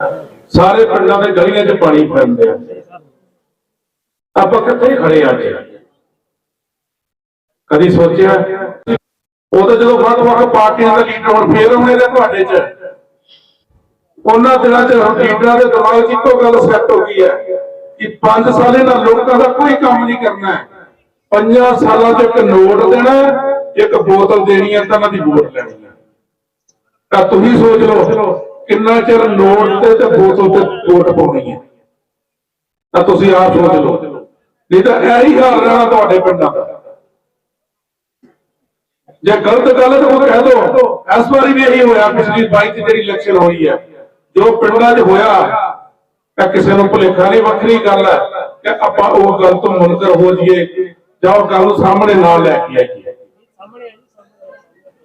ਸਾਰੇ ਪਿੰਡਾਂ ਦੇ ਗਲੀਆਂ 'ਚ ਪਾਣੀ ਪੈਂਦੇ ਆ ਆਪਾਂ ਕਿੱਥੇ ਖੜੇ ਆ ਜੀ ਕਦੀ ਸੋਚਿਆ? ਉਹ ਤਾਂ ਜਦੋਂ ਵੱਖ-ਵੱਖ ਪਾਰਟੀਆਂ ਦੇ ਲੀਡਰ ਹੁਣ ਫੇਰ ਹੋਣੇ ਨੇ ਤੁਹਾਡੇ 'ਚ। ਉਹਨਾਂ ਦਿਨਾਂ 'ਚ ਲੀਡਰਾਂ ਦੇ ਦਿਮਾਗ 'ਚ ਇੱਕੋ ਗੱਲ ਸੈੱਟ ਹੋ ਗਈ ਹੈ ਕਿ 5 ਸਾਲ ਇਹਨਾਂ ਲੋਕਾਂ ਦਾ ਕੋਈ ਕੰਮ ਨਹੀਂ ਕਰਨਾ ਹੈ। ਪੰਜਾਂ ਸਾਲਾਂ 'ਚ ਇੱਕ ਨੋਟ ਦੇਣਾ ਇੱਕ ਬੋਤਲ ਦੇਣੀ ਹੈ, ਤਾਂ ਉਹਨਾਂ ਦੀ ਵੋਟ ਲੈਣੀ ਹੈ। ਤਾਂ ਤੁਸੀਂ ਸੋਚ ਲਓ। ਕਿੰਨਾ ਚਿਰ ਨੋਟ ਤੇ ਤੇ ਬੋਤਲ ਤੇ ਵੋਟ ਪਾਉਣੀ ਹੈ? ਤਾਂ ਤੁਸੀਂ ਆਪ ਸੋਚ ਲਓ। ਨਹੀਂ ਤਾਂ ਇਹੀ ਹਾਲ ਰਹਿਣਾ ਤੁਹਾਡੇ ਪਿੰਡਾਂ ਦਾ। ਜੇ ਗਲਤ ਗੱਲ ਤਾਂ ਉਹ ਕਹਿ ਦੋ ਇਸ ਵਾਰੀ ਵੀ ਇਹੀ ਹੋਇਆ, ਪਿਛਲੀ 22 ਚ ਜਿਹੜੀ ਇਲੈਕਸ਼ਨ ਹੋਈ ਹੈ। ਜੋ ਪਿੰਡਾਂ 'ਚ ਹੋਇਆ, ਤਾਂ ਕਿਸੇ ਨੂੰ ਭੁਲੇਖਾ ਨਹੀਂ, ਵੱਖਰੀ ਗੱਲ ਹੈ ਕਿ ਆਪਾਂ ਉਹ ਗੱਲ ਤੋਂ ਮੁਨਕਰ ਹੋ ਜਾਈਏ ਜਾਂ ਉਹ ਗੱਲ ਨੂੰ ਸਾਹਮਣੇ ਨਾ ਲੈ ਕੇ ਆਈਏ।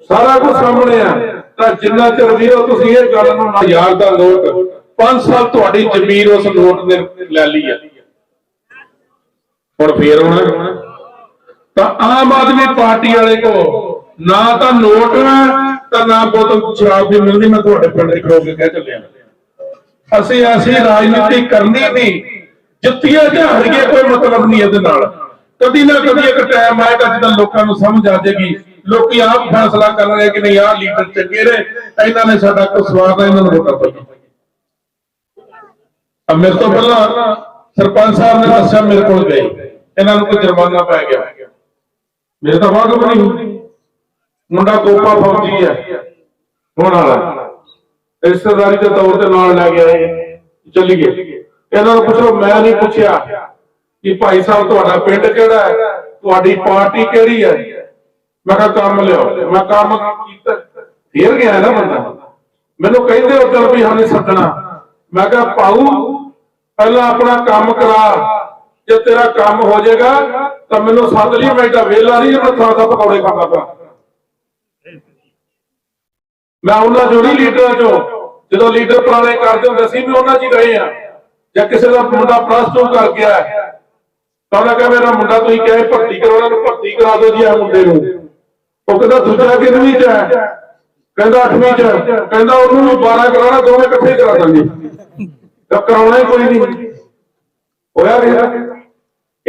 ਸਾਰਾ ਕੁਝ ਸਾਹਮਣੇ ਆ। ਤਾਂ ਜਿੰਨਾ ਚਿਰ ਵੀਰੋ ਤੁਸੀਂ ਇਹ ਗੱਲ ਨੂੰ ਨਾ ਯਾਦ ਦਾ ਨੋਟ 5 ਸਾਲ ਤੁਹਾਡੀ ਜ਼ਮੀਨ ਉਸ ਨੋਟ ਨੇ ਲੈ ਲਈ ਹੈ ਹੁਣ ਫੇਰ ਹੁਣ ਤਾਂ ਆਮ ਆਦਮੀ ਪਾਰਟੀ ਵਾਲੇ ਕੋ, ਨਾ ਤਾਂ ਨੋਟ ਤਾਂ ਨਾ ਬੋਤਲ ਸ਼ਰਾਬ ਦੀ ਮਿਲਦੀ, ਮੈਂ ਤੁਹਾਡੇ ਪਿੰਡ ਦੇ ਖੜੋ ਕੇ ਕਹਿ ਚੱਲਿਆ। ਅਸੀਂ ਐਸੀ ਰਾਜਨੀਤੀ ਕਰਨੀ ਨਹੀਂ, ਜੁੱਤੀਆਂ ਜਾਂ ਹਾਰੀਏ ਕੋਈ ਮਤਲਬ ਨਹੀਂ ਇਹਦੇ ਨਾਲ। ਕਦੀ ਨਾ ਕਦੀ ਇੱਕ ਟਾਈਮ ਆਏਗਾ ਜਦੋਂ ਲੋਕਾਂ ਨੂੰ ਸਮਝ ਆ ਜਾਏਗੀ। ਲੋਕੀ ਆਪ ਫੈਸਲਾ ਕਰ ਰਹੇ ਕਿ ਨਹੀਂ, ਆਹ ਲੀਡਰ ਚੰਗੇ ਨੇ ਇਹਨਾਂ ਨੇ ਸਾਡਾ ਕੋਈ ਸਵਾਦ ਇਹਨਾਂ ਨੂੰ ਵੋਟਾਂ ਪਾਈਏ ਅਬ ਮੇਰੇ ਤੋਂ ਪਹਿਲਾਂ ਸਰਪੰਚ ਸਾਹਿਬ ਨੇ ਦੱਸਿਆ ਮੇਰੇ ਕੋਲ ਗਏ। ਇਹਨਾਂ ਨੂੰ ਕੋਈ ਜੁਰਮਾਨਾ ਪੈ ਗਿਆ। ਮੇਰੇ ਤਾਂ ਵਾਕਫ ਨਹੀਂ ਮੁੰਡਾ ਕੋਪਾ ਫੌਜੀ ਹੈ, ਹੋਣ ਵਾਲਾ। ਰਿਸ਼ਤੇਦਾਰੀ ਦੇ ਤੌਰ ਤੇ ਨਾਲ ਲੈ ਗਿਆ ਇਹ ਚੱਲੀਏ। ਇਹਨਾਂ ਨੂੰ ਪੁੱਛੋ, ਮੈਂ ਨਹੀਂ ਪੁੱਛਿਆ ਕਿ ਭਾਈ ਸਾਹਿਬ ਤੁਹਾਡਾ ਪਿੰਡ ਕਿਹੜਾ ਹੈ? ਤੁਹਾਡੀ ਪਾਰਟੀ ਕਿਹੜੀ ਹੈ? ਮੈਂ ਕਿਹਾ ਕੰਮ ਲਿਓ ਮੈਂ ਕੰਮ ਕੀਤਾ। ਫੇਰ ਗਿਆ ਨਾ ਬੰਦਾ। ਮੈਨੂੰ ਕਹਿੰਦੇ ਉਧਰ ਵੀ ਹਾਂ ਸੱਦਣਾ। ਮੈਂ ਕਿਹਾ ਪਾਉ ਪਹਿਲਾਂ ਆਪਣਾ ਕੰਮ ਕਰਾ। ਜੇ ਤੇਰਾ ਕੰਮ ਹੋ ਜਾਏਗਾ, ਤਾਂ ਮੈਨੂੰ ਸੱਦ ਲਈ। ਮੈਂ ਤਾਂ ਵੇਲਾ ਨਹੀਂ, ਮੈਂ ਥਾਂ ਦਾ ਪਕੌੜੇ ਖਾਂਦਾ ਪਿਆ। ਮੈਂ ਉਹਨਾਂ ਜੋੜੀ ਲੀਡਰਾਂ ਚੋਂ। ਜਦੋਂ ਲੀਡਰ ਪੁਰਾਣੇ ਕਰਦੇ ਹੁੰਦੇ ਸੀ ਵੀ ਉਹਨਾਂ 'ਚ ਹੀ ਰਹੇ ਆ। ਜਾਂ ਕਿਸੇ ਦਾ ਮੁੰਡਾ ਪਲੱਸ 2 ਕਰ ਗਿਆ। ਤਾਂ ਉਹਨਾਂ ਕਿਹਾ, ਮੇਰਾ ਮੁੰਡਾ ਤੁਸੀਂ ਕਹੇ ਭਰਤੀ ਕਰਾਉਣਾ ਨੂੰ ਭਰਤੀ ਕਰਾ ਦਿਓ ਜੀ, ਇਹ ਮੁੰਡੇ ਨੂੰ। ਉਹ ਕਹਿੰਦਾ ਦੂਜਾ ਕਿੰਨਵੀਂ 'ਚ ਹੈ। ਕਹਿੰਦਾ 8ਵੀਂ 'ਚ ਕਹਿੰਦਾ ਉਹਨੂੰ 12 ਕਰਾਉਣਾ, ਦੋਵੇਂ ਇਕੱਠੇ ਕਰਾ ਦਾਂਗੇ। ਤਾਂ ਕਰਾਉਣਾ ਹੀ ਕੋਈ ਨਹੀਂ। ਹੋਇਆ ਵੀ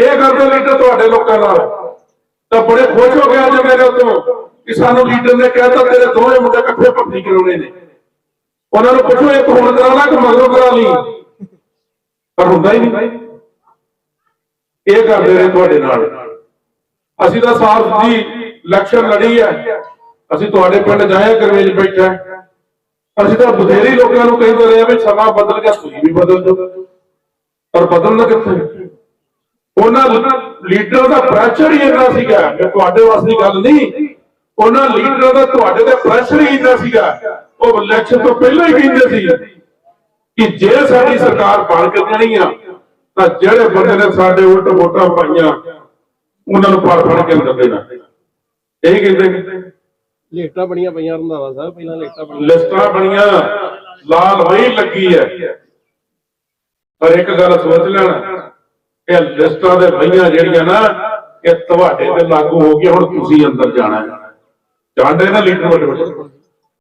ਇਹ ਕਰਦੇ ਲੀਡਰ ਤੁਹਾਡੇ ਲੋਕਾਂ ਨਾਲ। ਤਾਂ ਬੜੇ ਖੁਸ਼ ਹੋ ਗਏ ਅੱਜ ਮੇਰੇ ਉੱਤੋਂ ਕਿ ਸਾਨੂੰ ਲੀਡਰ ਨੇ ਕਹਿਤਾ ਤੇਰੇ ਦੋਵੇਂ ਮੁੰਡੇ ਇਕੱਠੇ ਭਰਤੀ ਕਰਾਉਣੇ ਨੇ। ਉਹਨਾਂ ਨੂੰ ਪੁੱਛੋ, ਇੱਕ ਹੁਣ ਕਰਾਣਾ ਕਿ ਮਗਰੋਂ ਕਰਾ ਲਈ। ਪਰ ਹੁੰਦਾ ਹੀ ਨਹੀਂ। ਇਹ ਕਰਦੇ ਨੇ ਤੁਹਾਡੇ ਨਾਲ। ਅਸੀਂ ਤਾਂ ਸਾਫ਼ ਜੀ ਇਲੈਕਸ਼ਨ ਲੜੀ ਹੈ। ਅਸੀਂ ਤੁਹਾਡੇ ਪਿੰਡ ਜਾਇਆ ਗਰਵੇਜ ਬੈਠਾ ਅਸੀਂ ਤਾਂ ਬਥੇਰੀ ਲੋਕਾਂ ਨੂੰ ਕਹਿੰਦੇ ਰਹੇ ਆ ਵੀ ਸਮਾਂ ਬਦਲ ਗਿਆ, ਤੁਸੀਂ ਵੀ ਬਦਲ ਜਾਓ ਪਰ ਬਦਲਣਾ ਕਿੱਥੇ? ਉਹਨਾਂ ਲੀਡਰਾਂ ਦਾ ਪ੍ਰੈਸ਼ਰ ਹੀ ਇੰਨਾ ਸੀਗਾ। ਕਿ ਤੁਹਾਡੇ ਵਾਸਤੇ ਗੱਲ ਨਹੀਂ। ਉਹਨਾਂ ਲੀਡਰਾਂ ਦਾ ਤੁਹਾਡੇ ਤੇ ਪ੍ਰੈਸ਼ਰ ਹੀ ਇੰਨਾ ਸੀਗਾ। ਉਹ ਇਲੈਕਸ਼ਨ ਤੋਂ ਪਹਿਲਾਂ ਹੀ ਕਹਿੰਦੇ ਸੀ ਕਿ ਜੇ ਸਾਡੀ ਸਰਕਾਰ ਬਣ ਕੇ ਦੇਣੀ ਆ, ਤਾਂ ਜਿਹੜੇ ਬੰਦੇ ਨੇ ਸਾਡੇ ਉਲਟ ਵੋਟਾਂ ਪਾਈਆਂ, ਉਹਨਾਂ ਨੂੰ ਫੜ ਫੜ ਕੇ ਅੰਦਰ ਦੇਣਾ। ਇਹੀ ਕਹਿੰਦੇ ਨੇ ਲੇਟਾਂ ਬੜੀਆਂ ਪਈਆਂ ਰੰਧਾਵਾ ਸਾਹਿਬ ਪਹਿਲਾਂ ਲੇਟਾਂ ਬੜੀਆਂ ਲਿਸਟਾਂ ਬਣੀਆਂ ਲਾਲ ਵਹੀ ਲੱਗੀ ਹੈ। ਪਰ ਇੱਕ ਗੱਲ ਸੋਚ ਲੈਣਾ ਇਹ ਲਿਸਟਾਂ ਦੇ ਵਹੀਆਂ ਜਿਹੜੀਆਂ ਨਾ ਇਹ ਤੁਹਾਡੇ ਤੇ ਲਾਗੂ ਹੋ ਗਈਆਂ ਹੁਣ ਤੁਸੀਂ ਅੰਦਰ ਜਾਣਾ ਹੈ। ਜਾਣਦੇ ਨਾ ਲੀਡਰ ਵੱਡੇ ਵੱਡੇ।